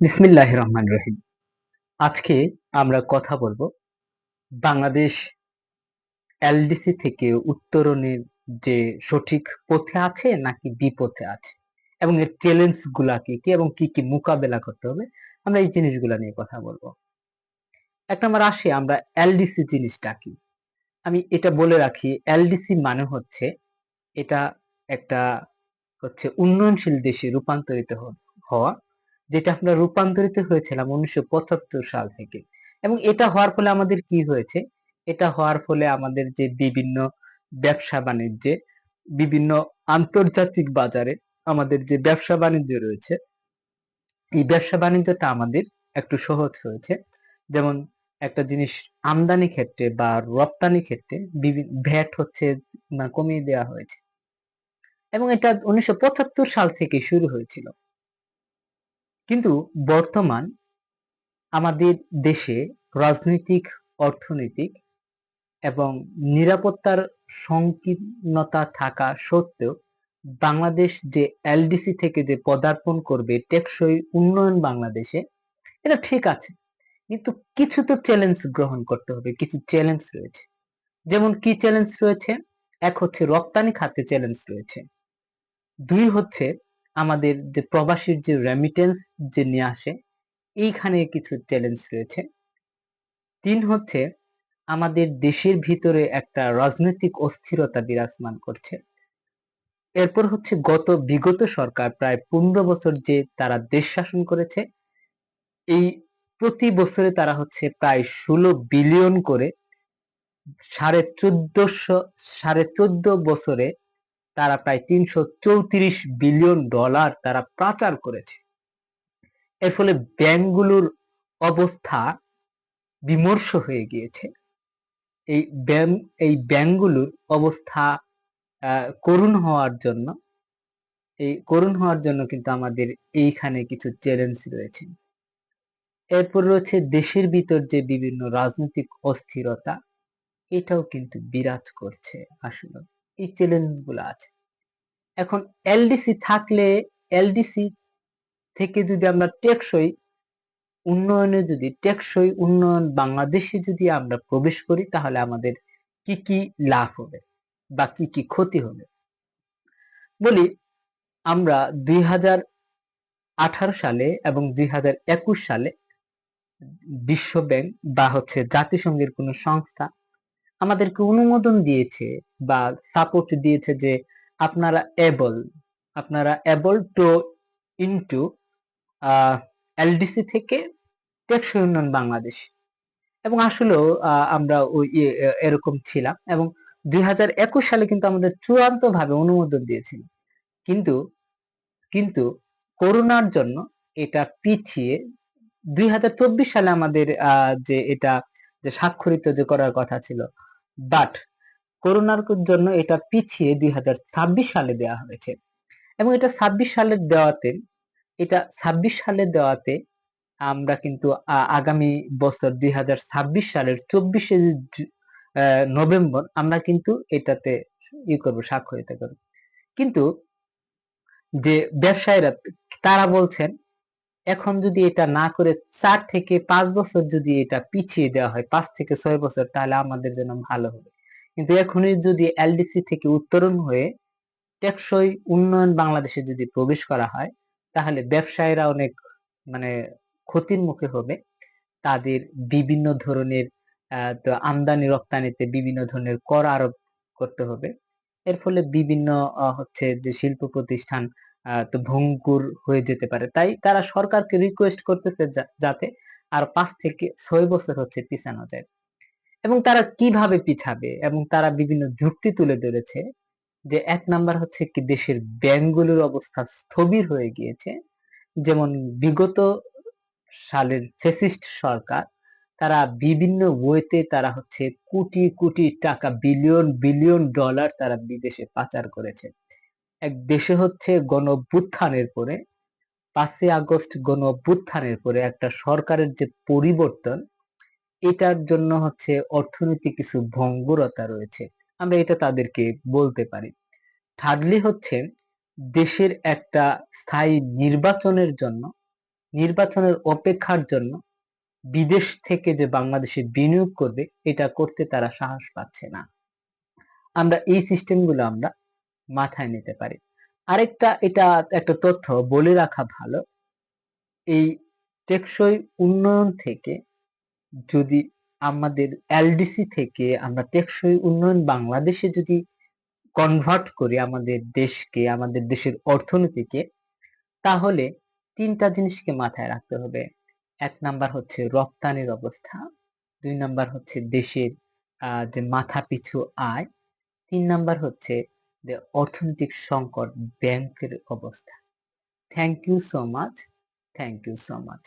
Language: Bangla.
বিসমিল্লাহ রহমান রহিম আজকে আমরা কথা বলব বাংলাদেশ এলডিসি থেকে উত্তরণের যে সঠিক পথে আছে নাকি বিপথে আছে, এবং এর চ্যালেঞ্জগুলা কি কি, এবং কি কি মোকাবেলা করতে হবে, আমরা এই জিনিসগুলা নিয়ে কথা বলব। এক নম্বর আসি আমরা এলডিসি জিনিসটা কি। আমি এটা বলে রাখি, এলডিসি মানে হচ্ছে এটা একটা হচ্ছে উন্নয়নশীল দেশে রূপান্তরিত হওয়া যেটা আমরা রূপান্তরিত হয়েছিলাম উনিশশো পঁচাত্তর সাল থেকে। এবং এটা হওয়ার ফলে আমাদের কি হয়েছে? এটা হওয়ার ফলে আমাদের যে বিভিন্ন ব্যবসা বাণিজ্যে, বিভিন্ন আন্তর্জাতিক বাজারে আমাদের যে ব্যবসা বাণিজ্য রয়েছে, এই ব্যবসা বাণিজ্যটা আমাদের একটু সহজ হয়েছে। যেমন একটা জিনিস আমদানি ক্ষেত্রে বা রপ্তানি ক্ষেত্রে ভ্যাট হচ্ছে না কমিয়ে দেওয়া হয়েছে। এবং এটা উনিশশো পঁচাত্তর সাল থেকে শুরু হয়েছিল। কিন্তু বর্তমান আমাদের দেশে রাজনৈতিক, অর্থনৈতিক এবং নিরাপত্তার সংকীর্ণতা থাকা সত্ত্বেও বাংলাদেশ যে এলডিসি থেকে যে পদার্পণ করবে টেকসই উন্নয়ন বাংলাদেশে, এটা ঠিক আছে। কিন্তু কিছু তো চ্যালেঞ্জ গ্রহণ করতে হবে, কিছু চ্যালেঞ্জ রয়েছে। যেমন কি চ্যালেঞ্জ রয়েছে? এক হচ্ছে রপ্তানি খাতে চ্যালেঞ্জ রয়েছে। দুই হচ্ছে আমাদের যে প্রবাসীর যে রেমিটেন্স যে নিয়ে আসে, এইখানে কিছু চ্যালেঞ্জ রয়েছে। তিন হচ্ছে, আমাদের দেশের ভিতরে একটা রাজনৈতিক অস্থিরতা বিরাজমান করছে। এরপর হচ্ছে, গত বিগত সরকার প্রায় পনেরো বছর যে তারা দেশ শাসন করেছে, এই প্রতি বছরে তারা হচ্ছে প্রায় ষোলো বিলিয়ন করে সাড়ে চোদ্দশো, সাড়ে চোদ্দ বছরে তারা প্রায় তিনশো চৌত্রিশ বিলিয়ন ডলার তারা পাচার করেছে। এর ফলে ব্যাংকগুলোর অবস্থা বিমর্ষ হয়ে গিয়েছে। এই ব্যাংক, এই ব্যাংকগুলোর অবস্থা করুণ হওয়ার জন্য, এই করুণ হওয়ার জন্য কিন্তু আমাদের এইখানে কিছু চ্যালেঞ্জ রয়েছে। এরপর রয়েছে দেশের ভিতর যে বিভিন্ন রাজনৈতিক অস্থিরতা, এটাও কিন্তু বিরাজ করছে আসলে। এই চ্যালেঞ্জগুলো আছে। এখন এলডিসি থাকলে, এলডিসি থেকে যদি আমরা টেকসই উন্নয়নে যদি, টেকসই উন্নয়ন বাংলাদেশে যদি আমরা প্রবেশ করি, তাহলে আমাদের কি কি লাভ হবে বা কি কি ক্ষতি হবে? বলি, আমরা দুই হাজার আঠারো সালে এবং দুই হাজার একুশ সালে বিশ্ব ব্যাংক বা হচ্ছে জাতিসংঘের কোন সংস্থা আমাদেরকে অনুমোদন দিয়েছে বা সাপোর্ট দিয়েছে যে আপনারা এবল আপনারা এবল টু ইনটু এলডিসি থেকে টেকসই উন্নয়ন বাংলাদেশ। এবং আসলেও আমরা ওই এরকম ছিলাম এবং দুই হাজার একুশ সালে কিন্তু আমাদের চূড়ান্ত ভাবে অনুমোদন দিয়েছিল। কিন্তু কিন্তু করোনার জন্য এটা পিছিয়ে দুই হাজার চব্বিশ সালে আমাদের যে এটা যে স্বাক্ষরিত যে করার কথা ছিল বাট করোনার জন্য এটা পিছিয়ে দুই সালে দেওয়া হয়েছে। এবং এটা ছাব্বিশ সালে দেওয়াতে, এটা ছাব্বিশ সালে দেওয়াতে আমরা কিন্তু আগামী বছর দুই হাজার ছাব্বিশ সালের চব্বিশে নভেম্বর আমরা কিন্তু এটাতে ই করব, স্বাক্ষরিত করব। কিন্তু যে ব্যবসায়ীরা, তারা বলছেন এখন যদি এটা না করে চার থেকে পাঁচ বছর যদি এটা পিছিয়ে দেওয়া হয়, পাঁচ থেকে ছয় বছর, তাহলে আমাদের জন্য ভালো হবে। কিন্তু এখনই যদি এলডিসি থেকে উত্তরণ হয়ে টেকসই উন্নয়ন বাংলাদেশে যদি প্রবেশ করা হয়, তাহলে ব্যবসায়ীরা অনেক মানে ক্ষতির মুখে হবে। তাদের বিভিন্ন ধরনের আমদানি রপ্তানিতে বিভিন্ন ধরনের কর আরোপ করতে হবে। এর ফলে বিভিন্ন হচ্ছে যে শিল্প প্রতিষ্ঠান তো ভঙ্গুর হয়ে যেতে পারে। তাই তারা সরকারকে রিকোয়েস্ট করতেছে যাতে আর পাঁচ থেকে ছয় বছর হচ্ছে পিছানো যায়। এবং তারা কীভাবে পিছাবে এবং তারা বিভিন্ন যুক্তি তুলে ধরেছে যে এক নাম্বার হচ্ছে কি দেশের ব্যাংকগুলোর অবস্থা স্থবির হয়ে গিয়েছে। যেমন বিগত সালের ফেসিস্ট সরকার, তারা বিভিন্ন ওয়েতে তারা হচ্ছে কোটি কোটি টাকা, বিলিয়ন বিলিয়ন ডলার তারা বিদেশে পাচার করেছে। এক দেশে হচ্ছে গণ পরে, পাঁচই আগস্ট গণ পরে একটা সরকারের যে পরিবর্তন, এটার জন্য হচ্ছে অর্থনৈতিক কিছু ভঙ্গুরতা রয়েছে। আমরা এটা তাদেরকে বলতে পারি। থার্ডলি হচ্ছে দেশের একটা স্থায়ী নির্বাচনের জন্য, নির্বাচনের অপেক্ষার জন্য বিদেশ থেকে যে বাংলাদেশে বিনিয়োগ করবে, এটা করতে তারা সাহস পাচ্ছে না। আমরা এই সিস্টেমগুলো আমরা মাথায় নিতে পারি। আরেকটা, এটা একটা তথ্য, বলে রাখা ভালো। এই টেকসই উন্নয়ন থেকে যদি আমাদের এলডিসি থেকে আমরা টেকসই উন্নয়ন বাংলাদেশে যদি কনভার্ট করি আমাদের দেশকে, আমাদের দেশের অর্থনীতিকে, তাহলে তিনটা জিনিসকে মাথায় রাখতে হবে। এক নাম্বার হচ্ছে রপ্তানির অবস্থা, দুই নাম্বার হচ্ছে দেশের যে মাথা পিছু আয়, তিন নাম্বার হচ্ছে অর্থনৈতিক সংকট ব্যাংকের অবস্থা। Thank you so much thank you so much